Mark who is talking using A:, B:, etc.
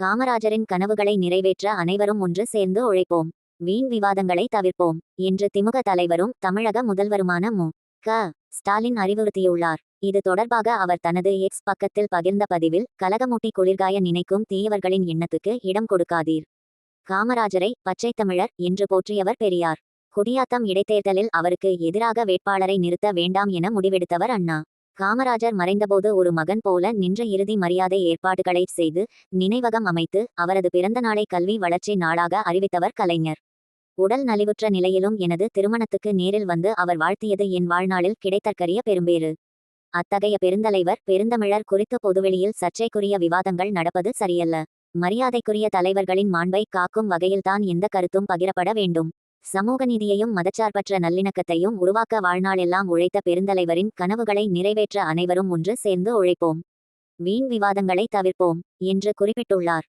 A: காமராஜரின் கனவுகளை நிறைவேற்ற அனைவரும் ஒன்று சேர்ந்து உழைப்போம். வீண் விவாதங்களை தவிர்ப்போம் என்று திமுக தலைவரும் தமிழக முதல்வருமான மு. க. ஸ்டாலின் அறிவுறுத்தியுள்ளார். இது தொடர்பாக அவர் தனது எக்ஸ் பக்கத்தில் பகிர்ந்த பதிவில் கலகமூட்டி குளிர்காய நினைக்கும் தீயவர்களின் எண்ணத்துக்கு இடம் கொடுக்காதீர். காமராஜரை பச்சை தமிழர் என்று போற்றியவர் பெரியார். குடியாத்தம் இடைத்தேர்தலில் அவருக்கு எதிராக வேட்பாளரை நிறுத்த வேண்டாம் என முடிவெடுத்தவர் அண்ணா. காமராஜர் மறைந்தபோது ஒரு மகன் போல நின்ற இறுதி மரியாதை ஏற்பாடுகளை செய்து நினைவகம் அமைத்து அவரது பிறந்த நாளை கல்வி வளர்ச்சி நாளாக அறிவித்தவர் கலைஞர். உடல் நலிவுற்ற நிலையிலும் எனது திருமணத்துக்கு நேரில் வந்து அவர் வாழ்த்தியது என் வாழ்நாளில் கிடைத்தற்கரிய பெரும்பேறு. அத்தகைய பெருந்தலைவர் பெருந்தமிழர் குறித்து பொதுவெளியில் சர்ச்சைக்குரிய விவாதங்கள் நடப்பது சரியல்ல. மரியாதைக்குரிய தலைவர்களின் மாண்பை காக்கும் வகையில்தான் எந்த கருத்தும் பகிரப்பட வேண்டும். சமூக நீதியையும் மதச்சார்பற்ற நல்லிணக்கத்தையும் உருவாக்க வாழ்நாளெல்லாம் உழைத்த பெருந்தலைவரின் கனவுகளை நிறைவேற்ற அனைவரும் ஒன்று சேர்ந்து உழைப்போம். வீண் விவாதங்களை தவிர்ப்போம் என்று குறிப்பிட்டுள்ளார்.